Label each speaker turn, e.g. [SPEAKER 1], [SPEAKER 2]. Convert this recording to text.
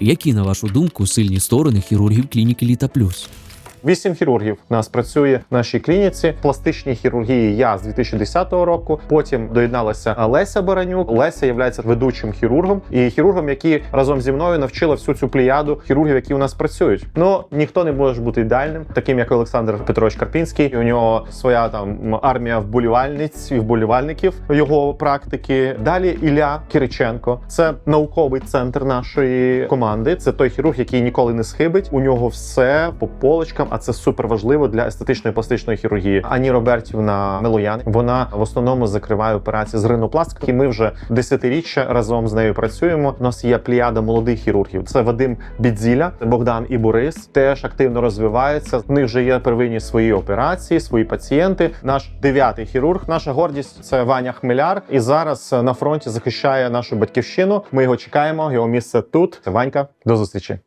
[SPEAKER 1] Які, на вашу думку, сильні сторони хірургів клініки Літа Плюс?
[SPEAKER 2] Вісім хірургів у нас працює в нашій клініці. Пластичній хірургії я з 2010 року. Потім доєдналася Леся Баранюк. Леся є ведучим хірургом і хірургом, який разом зі мною навчила всю цю плеяду хірургів, які у нас працюють. Ну ніхто не може бути ідеальним, таким як Олександр Петрович Карпінський. У нього своя там армія вболівальниць і вболівальників його практики. Далі Ілля Кириченко. Це науковий центр нашої команди. Це той хірург, який ніколи не схибить. У нього все по полочкам, а це супер важливо для естетичної пластичної хірургії. Ані Робертівна Мелоян. Вона в основному закриває операції з ринопластикою. І ми вже десятиріччя разом з нею працюємо. У нас є пліяда молодих хірургів. Це Вадим Бідзіля, Богдан і Борис теж активно розвиваються. В них вже є первинні свої операції, свої пацієнти. Наш дев'ятий хірург, наша гордість це Ваня Хмеляр. І зараз на фронті захищає нашу батьківщину. Ми його чекаємо. Його місце тут. Ванька, до зустрічі.